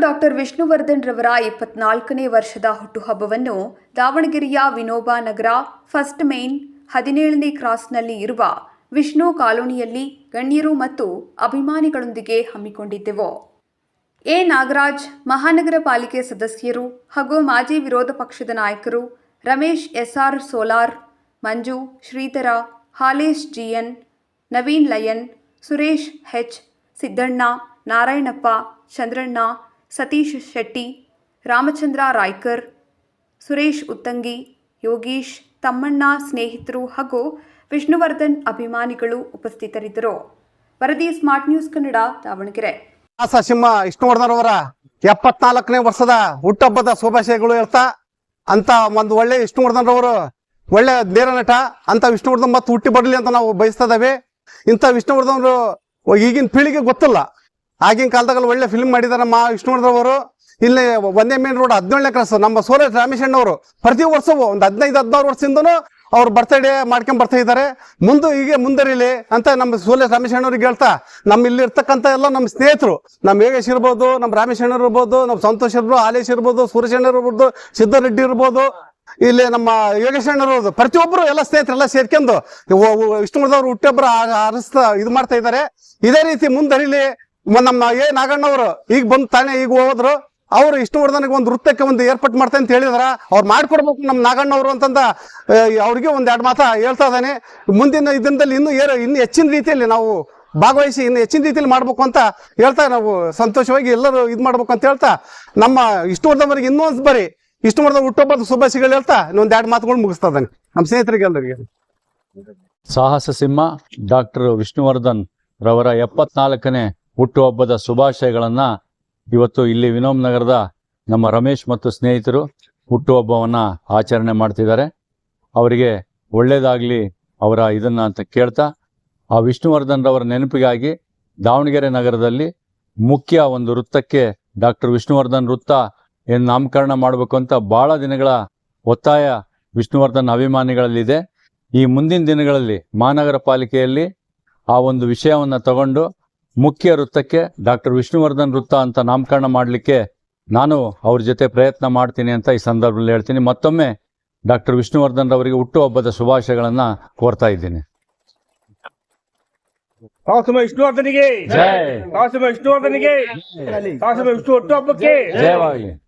Doctor Vishnuvardhan ರವರ ಇಪ್ಪತ್ನಾಲ್ಕನೇ ವರ್ಷದ ಹುಟ್ಟುಹಬ್ಬವನ್ನು ದಾವಣಗೆರೆಯ ವಿನೋಬಾ ನಗರ, ಫಸ್ಟ್ ಮೇನ್, ಹದಿನೇಳನೇ ಕ್ರಾಸ್ನಲ್ಲಿ ಇರುವ ವಿಷ್ಣು ಕಾಲೋನಿಯಲ್ಲಿ ಗಣ್ಯರು ಮತ್ತು ಅಭಿಮಾನಿಗಳೊಂದಿಗೆ ಹಮ್ಮಿಕೊಂಡಿದ್ದೆವು. ಎ. ನಾಗರಾಜ್, ಮಹಾನಗರ ಪಾಲಿಕೆ ಸದಸ್ಯರು ಹಾಗೂ ಮಾಜಿ ವಿರೋಧ ಪಕ್ಷದ ನಾಯಕರು Ramesh SR Solar, Manju Shridhara, Halesh GN Naveen lion, Suresh H, Siddanna, Narayanappa, Chandranna Satish Shetty, Ramachandra Raikar, Suresh Uttangi, Yogish, Thammanna ಸ್ನೇಹಿತರು ಹಾಗೂ ವಿಷ್ಣುವರ್ಧನ್ ಅಭಿಮಾನಿಗಳು ಉಪಸ್ಥಿತರಿದ್ದರು. ವರದಿ ಸ್ಮಾರ್ಟ್ ನ್ಯೂಸ್ ಕನ್ನಡ, ದಾವಣಗೆರೆ. ಸಿಂಹ ವಿಷ್ಣುವರ್ಧನ್ ಅವರ ಎಪ್ಪತ್ನಾಲ್ಕನೇ ವರ್ಷದ ಹುಟ್ಟಹಬ್ಬದ ಶುಭಾಶಯಗಳು ಹೇಳ್ತಾ, ಅಂತ ಒಂದು ಒಳ್ಳೆ ವಿಷ್ಣುವರ್ಧನ್ ಅವರು ಒಳ್ಳೆ ನೇರ ನಟ, ಅಂತ ವಿಷ್ಣುವರ್ಧನ್ ಮತ್ತೆ ಹುಟ್ಟಿ ಬರಲಿ ಅಂತ ನಾವು ಬಯಸ್ತಾ ಇದ್ದೇವೆ. ಇಂಥ ವಿಷ್ಣುವರ್ಧನ್ ಈಗಿನ ಪೀಳಿಗೆ ಗೊತ್ತಿಲ್ಲ. ಆಗಿನ ಕಾಲದಾಗ ಒಳ್ಳೆ ಫಿಲ್ಮ್ ಮಾಡಿದ್ದಾರೆ ಮಾ ವಿಷ್ಣುವರ್ಧನ್ ಅವರು. ಇಲ್ಲಿ ಒಂದೇ ಮೇನ್ ರೋಡ್ ಹದಿನೇಳನೇ ಕ್ರಾಸ್ ನಮ್ಮ ಸೂರಜ್ ರಾಮೇಶಣ್ಣ ಅವರು. ಪ್ರತಿ ವರ್ಷವೂ ಒಂದು ಹದಿನೈದು, ಹದಿನಾರು ವರ್ಷದಿಂದನೂ ಅವ್ರು ಬರ್ತಡೇ ಮಾಡ್ಕೊಂಡ್ ಬರ್ತಾ ಇದ್ದಾರೆ. ಮುಂದೆ ಹೀಗೆ ಮುಂದರಿಲಿ ಅಂತ ನಮ್ಮ ಸೂರ್ಯ ರಾಮೇಶಣ್ಣವ್ರಿಗೆ ಹೇಳ್ತಾ ನಮ್ಮ ಇಲ್ಲಿ ಇರ್ತಕ್ಕಂಥ ಎಲ್ಲ ನಮ್ಮ ಸ್ನೇಹಿತರು ನಮ್ಮ ಯೋಗೇಶ್ ಇರ್ಬೋದು ನಮ್ಮ ರಾಮೇಶಣ್ಣ ಇರ್ಬೋದು ನಮ್ಮ ಸಂತೋಷ್ ಇರ್ಬೋದು, ಆಲೇಶ್ ಇರ್ಬೋದು ಸುರೇಶಣ್ಣ ಇರ್ಬೋದು, ಸಿದ್ದರೆಡ್ಡಿ ಇರ್ಬೋದು, ಇಲ್ಲಿ ನಮ್ಮ ಯೋಗೇಶ್ ಅಣ್ಣ ಇರ್ಬೋದು. ಪ್ರತಿಯೊಬ್ಬರು ಎಲ್ಲ ಸ್ನೇಹಿತರೆಲ್ಲ ಸೇರ್ಕೊಂಡು ವಿಷ್ಣುವರ್ಧವ್ರು ಹುಟ್ಟೊಬ್ಬರು ಹರಿಸ್ತಾ ಇದು ಮಾಡ್ತಾ ಇದ್ದಾರೆ. ಇದೇ ರೀತಿ ಮುಂದರಿಲಿ ನಮ್ಮ ಏ ನಾಗಣ್ಣವ್ರು ಈಗ ಬಂದು ತಾನೇ ಈಗ ಹೋದ್ರು, ಅವ್ರು ವಿಷ್ಣುವರ್ಧನ್ಗೆ ಒಂದು ವೃತ್ತಕ್ಕೆ ಒಂದು ಏರ್ಪಾಟ್ ಮಾಡ್ತಾ ಅಂತ ಹೇಳಿದ್ರ. ಅವ್ರು ಮಾಡ್ಕೊಡ್ಬೇಕು ನಮ್ಮ ನಾಗಣ್ಣವ್ರು ಅಂತಂದ ಅವ್ರಿಗೆ ಒಂದ್ ಎರಡು ಮಾತ ಹೇಳ್ತಾ ಇದ್ದಾನೆ. ಮುಂದಿನ ದಿನದಲ್ಲಿ ಇನ್ನೂ ಏರು ಇನ್ನು ಹೆಚ್ಚಿನ ರೀತಿಯಲ್ಲಿ ನಾವು ಭಾಗವಹಿಸಿ ಇನ್ನು ಹೆಚ್ಚಿನ ರೀತಿಯಲ್ಲಿ ಮಾಡ್ಬೇಕು ಅಂತ ಹೇಳ್ತಾ ನಾವು ಸಂತೋಷವಾಗಿ ಎಲ್ಲರೂ ಇದು ಮಾಡ್ಬೇಕು ಅಂತ ಹೇಳ್ತಾ, ನಮ್ಮ ವಿಷ್ಣುವರ್ಧನ್ವರಿಗೆ ಇನ್ನೊಂದು ಬರಿ ಇಷ್ಟವರ್ಧನ ಹುಟ್ಟೊಬ್ಬದ ಶುಭಾಶಯಗಳು ಹೇಳ್ತಾ ಇನ್ನೊಂದ್ ಎರಡು ಮಾತುಗಳು ಮುಗಿಸ್ತಾ ಇದ್ದಾನೆ. ನಮ್ಮ ಸ್ನೇಹಿತರಿಗೆ ಎಲ್ಲರಿಗೆ. ಸಾಹಸ ಸಿಂಹ ಡಾಕ್ಟರ್ ವಿಷ್ಣುವರ್ಧನ್ ರವರ ಎಪ್ಪತ್ನಾಲ್ಕನೇ ಹುಟ್ಟುಹಬ್ಬದ ಶುಭಾಶಯಗಳನ್ನ ಇವತ್ತು ಇಲ್ಲಿ ವಿನೋಮ್ ನಗರದ ನಮ್ಮ ರಮೇಶ್ ಮತ್ತು ಸ್ನೇಹಿತರು ಹುಟ್ಟುಹಬ್ಬವನ್ನ ಆಚರಣೆ ಮಾಡ್ತಿದ್ದಾರೆ. ಅವರಿಗೆ ಒಳ್ಳೇದಾಗ್ಲಿ ಅವರ ಇದನ್ನ ಅಂತ ಕೇಳ್ತಾ, ಆ ವಿಷ್ಣುವರ್ಧನ್ ರವರ ನೆನಪಿಗಾಗಿ ದಾವಣಗೆರೆ ನಗರದಲ್ಲಿ ಮುಖ್ಯ ಒಂದು ವೃತ್ತಕ್ಕೆ ಡಾಕ್ಟರ್ ವಿಷ್ಣುವರ್ಧನ್ ವೃತ್ತ ಏನು ನಾಮಕರಣ ಮಾಡಬೇಕು ಅಂತ ಬಹಳ ದಿನಗಳ ಒತ್ತಾಯ ವಿಷ್ಣುವರ್ಧನ್ ಅಭಿಮಾನಿಗಳಲ್ಲಿದೆ. ಈ ಮುಂದಿನ ದಿನಗಳಲ್ಲಿ ಮಹಾನಗರ ಪಾಲಿಕೆಯಲ್ಲಿ ಆ ಒಂದು ವಿಷಯವನ್ನು ತಗೊಂಡು ಮುಖ್ಯ ವೃತ್ತಕ್ಕೆ ಡಾಕ್ಟರ್ ವಿಷ್ಣುವರ್ಧನ್ ವೃತ್ತ ಅಂತ ನಾಮಕರಣ ಮಾಡಲಿಕ್ಕೆ ನಾನು ಅವ್ರ ಜೊತೆ ಪ್ರಯತ್ನ ಮಾಡ್ತೀನಿ ಅಂತ ಈ ಸಂದರ್ಭದಲ್ಲಿ ಹೇಳ್ತೀನಿ. ಮತ್ತೊಮ್ಮೆ ಡಾಕ್ಟರ್ ವಿಷ್ಣುವರ್ಧನ್ ಅವರಿಗೆ ಹುಟ್ಟುಹಬ್ಬದ ಶುಭಾಶಯಗಳನ್ನ ಕೋರ್ತಾ ಇದ್ದೀನಿ. ವಿಷ್ಣುವರ್ಧನಿಗೆ. ವಿಷ್ಣುವರ್ಧನಿಗೆ. ಕಾಸಮ ವಿಷ್ಣು ಹುಟ್ಟು ಹಬ್ಬಕ್ಕೆ ಜಯವಾಗಲಿ.